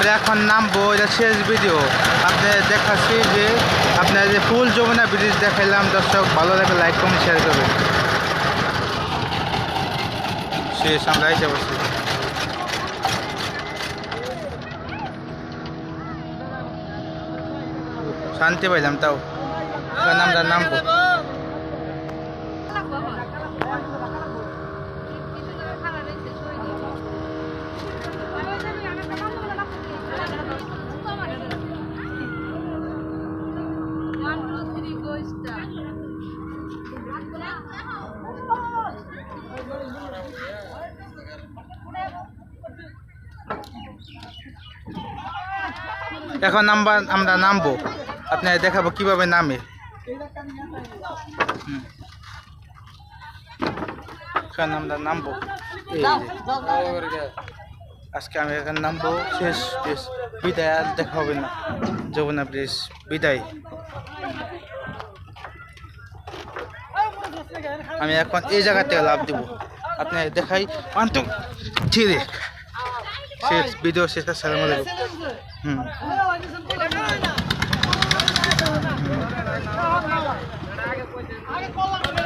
আমরা এখন নামবো, এটা শেষ ভিডিও আপনি দেখাচ্ছি যে আপনার যে ফুল যমুনা ব্রিজ দেখাইলাম, দর্শক, ভালো লাগে লাইক কমেন্ট শেয়ার করবেন। শেষ, আমরা এসে বসছি শান্তি পাইলাম, তাও। আমরা নামবো। এখন নাম্বার, আমরা নামবো। আপনার দেখাবো কীভাবে নামে। এখন আমরা নামবো। আজকে আমি এখন নামবো। শেষ শেষ। বিদায় আর দেখা হবে না। যমুনা ব্রিজ, বিদায়। আমি এখন এই জায়গা থেকে লাভ দিব। আপনি দেখাই। পান্তুক ছিঁড়ে শেষ ভিডিও শেষ সালাম আলাইকুম হুম। আগে